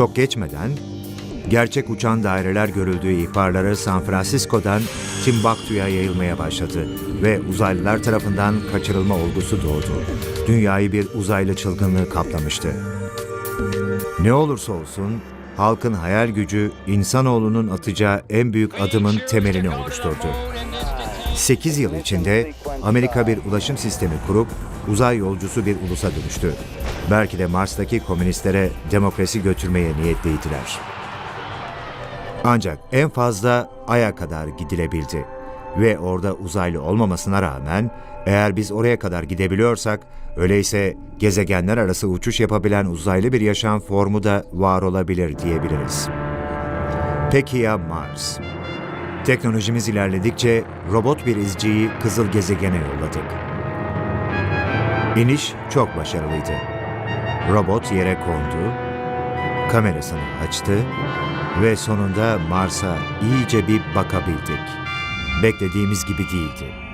Çok geçmeden gerçek uçan daireler görüldüğü ihbarları San Francisco'dan Timbuktu'ya yayılmaya başladı ve uzaylılar tarafından kaçırılma olgusu doğdu. Dünyayı bir uzaylı çılgınlığı kaplamıştı. Ne olursa olsun halkın hayal gücü insanoğlunun atacağı en büyük adımın temelini oluşturdu. 8 yıl içinde Amerika bir ulaşım sistemi kurup uzay yolcusu bir ulusa dönüştü. Belki de Mars'taki komünistlere demokrasi götürmeye niyetliydiler. Ancak en fazla Ay'a kadar gidilebildi. Ve orada uzaylı olmamasına rağmen eğer biz oraya kadar gidebiliyorsak öyleyse gezegenler arası uçuş yapabilen uzaylı bir yaşam formu da var olabilir diyebiliriz. Peki ya Mars? Teknolojimiz ilerledikçe robot bir izciyi kızıl gezegene yolladık. İniş çok başarılıydı. Robot yere kondu, kamerasını açtı ve sonunda Mars'a iyice bir bakabildik. Beklediğimiz gibi değildi.